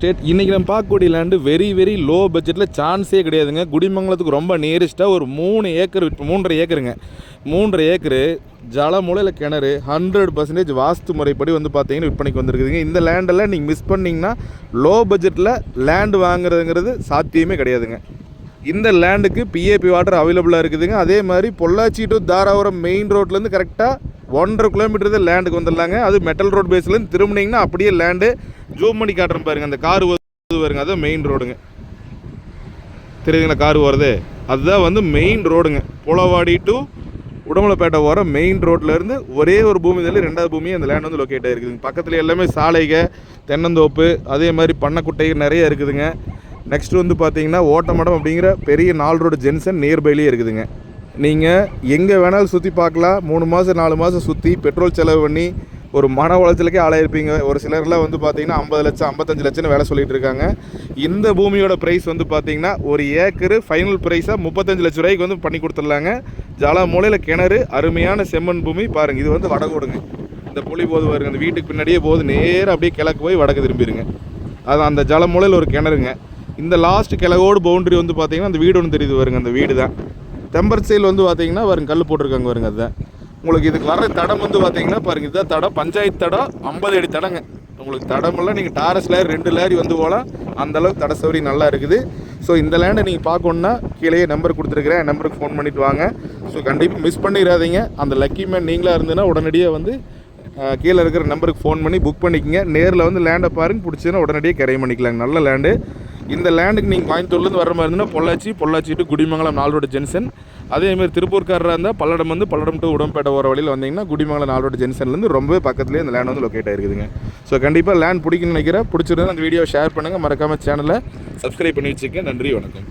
State இன்றைக்கி நம்ம பார்க்கக்கூடிய லேண்டு வெரி வெரி லோ பட்ஜெட்டில் சான்ஸே கிடையாதுங்க. குடிமங்கலத்துக்கு ரொம்ப நியரஸ்ட்டாக ஒரு மூணு ஏக்கர் மூன்றரை ஏக்கருங்க. மூன்றரை ஏக்கரு ஜலமூலையில் கிணறு ஹண்ட்ரட் பர்சன்டேஜ் வாஸ்து முறைப்படி வந்து பார்த்தீங்கன்னா விற்பனைக்கு வந்திருக்குதுங்க. இந்த லேண்டெல்லாம் நீங்கள் மிஸ் பண்ணிங்கன்னா லோ பட்ஜெட்டில் லேண்டு வாங்குறதுங்கிறது சாத்தியமே கிடையாதுங்க. இந்த லேண்டுக்கு பிஏபி வாட்டர் அவைலபிளாக இருக்குதுங்க. அதே மாதிரி பொள்ளாச்சி டு தாராபுரம் மெயின் ரோட்லேருந்து கரெக்டாக ஒன்றரை கிலோமீட்டர் தான் லேண்டுக்கு வந்துடலாங்க. அது மெட்டல் ரோட் பேஸ்லேருந்து திரும்பினீங்கன்னா அப்படியே லேண்டு ஜூம் பண்ணி காட்டுறேன் பாருங்க. அந்த கார் வருங்க அதுதான் மெயின் ரோடுங்க தெரியுதுங்களா கார் வருது அதுதான் வந்து மெயின் ரோடுங்க புலவாடி டு உடம்பலப்பேட்டை வர மெயின் ரோட்லேருந்து ஒரே ஒரு பூமி தள்ளி ரெண்டாவது பூமி அந்த லேண்ட் வந்து லொக்கேட் ஆகிருக்குதுங்க பக்கத்தில் எல்லாமே சாலைக தென்னந்தோப்பு அதே மாதிரி பண்ணக்குட்டைகள் நிறைய இருக்குதுங்க. நெக்ஸ்ட் வந்து பார்த்தீங்கன்னா ஓட்டமடம் அப்படிங்கிற பெரிய நாலு ரோடு ஜென்சன் நியர்பைலேயே இருக்குதுங்க. நீங்கள் எங்கே வேணாலும் சுற்றி பார்க்கலாம். மூணு மாதம் நாலு மாதம் சுற்றி பெட்ரோல் செலவு பண்ணி ஒரு மன உளைச்சலுக்கே ஆளாயிருப்பீங்க ஒரு சிலர்லாம் வந்து பார்த்தீங்கன்னா ஐம்பது லட்சம் ஐம்பத்தஞ்சு லட்சம்னு வேலை சொல்லிகிட்டு இருக்காங்க. இந்த பூமியோட ப்ரைஸ் வந்து பார்த்தீங்கன்னா ஒரு ஏக்கரு ஃபைனல் ப்ரைஸாக முப்பத்தஞ்சு லட்ச ரூபாய்க்கு வந்து பண்ணி கொடுத்துட்லாங்க. ஜாலா மூலையில் கிணறு அருமையான செம்மண் பூமி பாருங்கள் இது வந்து வடகோடுங்க இந்த புலி போது வருங்க இந்த வீட்டுக்கு பின்னாடியே போது நேராக அப்படியே கிழக்கு போய் வடக்கு திரும்பிடுங்க அது அந்த ஜல மூலையில் ஒரு கிணறுங்க. இந்த லாஸ்ட் கிழகோடு பவுண்டரி வந்து பார்த்தீங்கன்னா அந்த வீடு ஒன்று தெரியுது வருங்க அந்த வீடு தான் தெம்பர் சைல் வந்து பார்த்தீங்கன்னா வருங்க கல் போட்டிருக்காங்க வருங்க அதுதான். உங்களுக்கு இதுக்கு வர்ற தடம் வந்து பார்த்தீங்கன்னா பாருங்க இதுதான் தடம். பஞ்சாயத்து தடம் ஐம்பது அடி தடங்க. உங்களுக்கு தடமெல்லாம் நீங்கள் டாரஸ் லேர் ரெண்டு லேரி வந்து போகலாம். அந்தளவுக்கு தட சௌகரியம் நல்லா இருக்குது. ஸோ இந்த லேண்டை நீங்கள் பார்க்கணுன்னா கீழே நம்பர் கொடுத்துருக்குறேன். நம்பருக்கு ஃபோன் பண்ணிட்டு வாங்க. ஸோ கண்டிப்பாக மிஸ் பண்ணிடாதீங்க. அந்த லக்கி மேன் நீங்களாக இருந்ததுன்னா உடனடியாக வந்து கீழே இருக்கிற நம்பருக்கு ஃபோன் பண்ணி புக் பண்ணிக்கங்க. நேரில் வந்து லேண்டை பாருங்க. பிடிச்சதுன்னா உடனடியாக கரையம் பண்ணிக்கலாங்க. நல்ல லேண்டு இந்த லேண்டுக்கு நீங்கள் கோயம்புத்தூர்லேருந்து வர மாதிரி இருந்ததுன்னா Pollachi Pollachi to Kudimangalam road junction அதேமாதிரி திருப்பூர்காரராக இருந்தால் பல்லடம் வந்து பல்லடம் டு உடம்பேட்டை போகிற வழியில் வந்தீங்கன்னா குடிமங்கலம் நாலோட ஜென்சன்லேருந்து ரொம்பவே பக்கத்துலேயே இந்த லேண்ட் வந்து லொக்கேட் ஆகிருக்குதுங்க ஸோ கண்டிப்பாக லேண்ட் பிடிக்குன்னு நினைக்கிறேன். பிடிச்சிருந்தா அந்த வீடியோ ஷேர் பண்ணுங்கள் மறக்காமல் சேனலை சப்ஸ்கிரைப் பண்ணி வச்சுக்கேன் நன்றி வணக்கம்.